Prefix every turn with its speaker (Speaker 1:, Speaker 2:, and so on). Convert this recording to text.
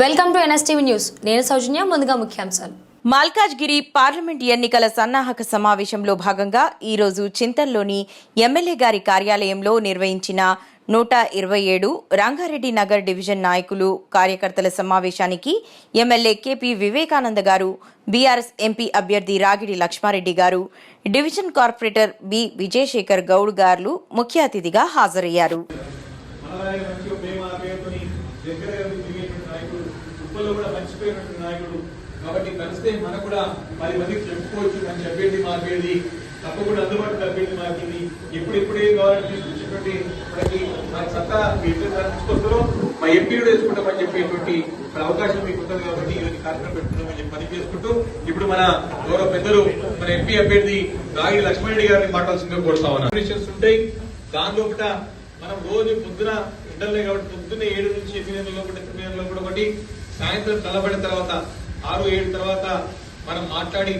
Speaker 1: Welcome to NSTV news. నేను సౌజన్య ముందుగా ముఖ్యాంశాలు.
Speaker 2: మల్కాజ్గిరి పార్లమెంట్ ఎన్నికల సన్నాహక సమావేశంలో భాగంగా ఈరోజు చింతల్లోని ఎమ్మెల్యే గారి కార్యాలయంలో నిర్వహించిన నూట ఇరవై ఏడు రంగారెడ్డి నగర్ డివిజన్ నాయకులు కార్యకర్తల సమావేశానికి ఎమ్మెల్యే కేపీ వివేకానంద గారు బీఆర్ఎస్ ఎంపీ అభ్యర్థి రాగిడి లక్ష్మారెడ్డి గారు division corporator B Vijayashekar Goud గారు ముఖ్య అతిథిగా హాజరయ్యారు.
Speaker 3: మనలాగే తిరిగేటువంటి నాయకుడు ఉప్పల్లో కూడా మర్చిపోయినటువంటి నాయకుడు. కాబట్టి కలిస్తే మనకు కూడా పది మందికి చెప్పుకోవచ్చు మంచి అభ్యర్థి మా తప్పకుండా అందుబాటులో అభ్యర్థి మాకింది. ఇప్పుడు ఇప్పుడే కావాలని తీసుకొచ్చేటువంటి మనకి మా సత్తా తీసుకొస్తారో మా ఎంపీ కూడా వేసుకుంటామని చెప్పేటువంటి ఇప్పుడు అవకాశం మీకు ఉంటుంది కాబట్టి ఈ కార్యక్రమం పెట్టుకున్నామని చెప్పి పని చేసుకుంటూ ఇప్పుడు మన గౌరవ పెద్దలు మన ఎంపీ అభ్యర్థి రాగి లక్ష్మణరెడ్డి గారిని మాట్లాడాల్సిందిగా కోరుతా ఉన్నాను. ఉంటాయి. దాని లోపల మనం రోజు పొద్దున ఇంటర్లే కాబట్టి పొద్దున్న ఏడు నుంచి ఎనిమిది లోపల తొమ్మిది లోపల ఒకటి సాయంత్రం తలబడిన తర్వాత ఆరు ఏడు తర్వాత మనం మాట్లాడి